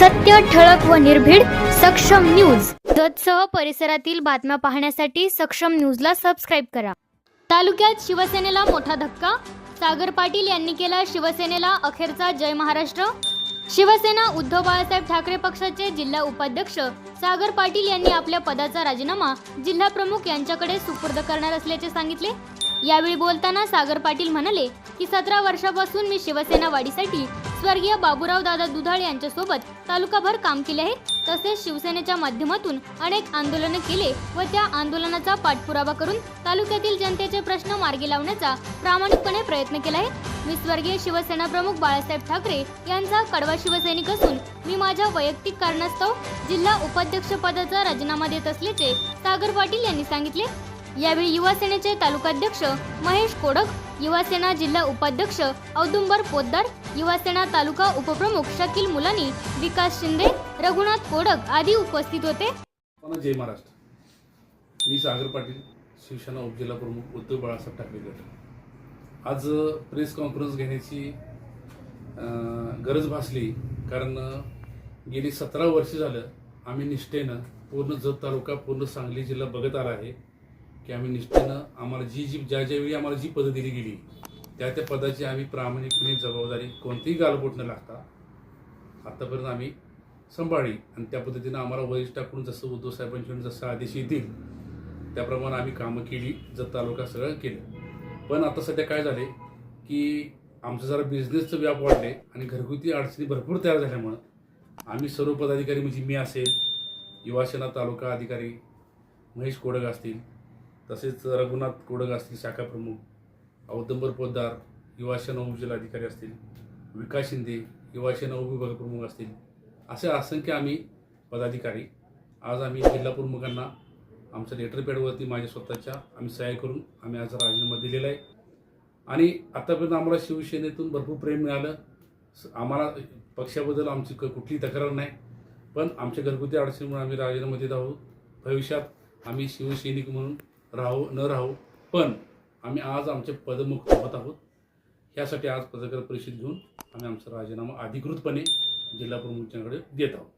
सत्य ठळक व निर्भीड सक्षम न्यूज. जतसह परिसरातील बातम्या पाहण्यासाठी सक्षम न्यूजला सबस्क्राईब करा. तालुक्यात शिवसेनेला मोठा धक्का? सागर पाटील यांनी केला शिवसेनेला अखेरचा जय महाराष्ट्र? शिवसेना उद्धव बाळासाहेब ठाकरे पक्षाचे जिल्हा उपाध्यक्ष सागर पाटील यांनी आपल्या पदाचा राजीनामा जिल्हा प्रमुख यांच्याकडे सुपूर्द करणार असल्याचे सांगितले. यावेळी बोलताना सागर पाटील म्हणाले की सतरा वर्षापासून मी शिवसेना वाढीसाठी स्वर्गीय बाबूराव दादा दुधाळ यांच्यासोबत तालुकाभर काम केले आहे. तसेच शिवसेनेच्या माध्यमातून अनेक आंदोलनं केले व त्या आंदोलनाचा पाठपुरावा करून तालुक्यातील जनतेचे प्रश्न मार्गी लावण्याचा प्रामाणिकपणे प्रयत्न केला आहे. मी स्वर्गीय शिवसेना प्रमुख बाळासाहेब ठाकरे यांचा कडवा शिवसैनिक असून मी माझ्या वैयक्तिक कारणास्तव जिल्हा उपाध्यक्ष पदाचा राजीनामा देत असल्याचे सागर पाटील यांनी सांगितले. यावेळी युवासेनेचे तालुकाध्यक्ष महेश कोडक युवासेना जिल्हा उपाध्यक्ष औदुंबर पोद्दार युवासेना तालुका उपप्रमुख शकील मुलानी विकास शिंदे रघुनाथ कोडक आदी उपस्थित होते. जय महाराष्ट्र. मी सागर पाटील शिवसेना उपजिल्हा प्रमुख उद्धव बाळासाहेब ठाकरे गट. आज प्रेस कॉन्फरन्स घेण्याची गरज भासली कारण गेली सतरा वर्ष झालं आम्ही निष्ठेनं पूर्ण जत तालुका पूर्ण सांगली जिल्हा बघत आला आहे. की आम्ही निष्ठेनं आम्हाला जी जी ज्या ज्यावेळी आम्हाला जी पदं दिली गेली त्या त्या पदाची आम्ही प्रामाणिकपणे जबाबदारी कोणतीही गालबोट न लागता आतापर्यंत आम्ही सांभाळली. आणि त्या पद्धतीनं आम्हाला वरिष्ठाकडून जसं उद्धव साहेबांकडून जसं आदेश येतील त्याप्रमाणे आम्ही कामं केली जर तालुका सगळं केलं. पण आता सध्या काय झाले की आमचं जरा बिझनेसचं व्याप वाढले आणि घरगुती अडचणी भरपूर तयार झाल्यामुळं आम्ही सर्व पदाधिकारी म्हणजे मी असेल युवासेना तालुका अधिकारी महेश कोडक असतील तसेच रघुनाथ कोडग असतील शाखा प्रमुख औदंबर पोद्दार युवासेना उपजिल्हा अधिकारी असतील विकास शिंदे युवासेना उपविभाग प्रमुख असतील असे असंख्य आम्ही पदाधिकारी आज आम्ही जिल्हा प्रमुखांना आमच्या लेटर पॅडवरती माझ्या स्वतःच्या आम्ही सह्या करून आम्ही आज राजीनामा दिलेला आहे. आणि आतापर्यंत आम्हाला शिवसेनेतून भरपूर प्रेम मिळालं. स- आम्हाला पक्षाबद्दल आमची क- कुठली तक्रार नाही. पण आमच्या घरगुती अडचणीमुळे आम्ही राजीनामा देत आहोत. भविष्यात आम्ही शिवसैनिक म्हणून राहू न राहू पण आम्ही आज आमचे पदमुक्त होत आहोत. ह्यासाठी आज पत्रकार परिषद घेऊन आम्ही आमचा राजीनामा अधिकृतपणे जिल्हा प्रमुखांकडे देत आहोत.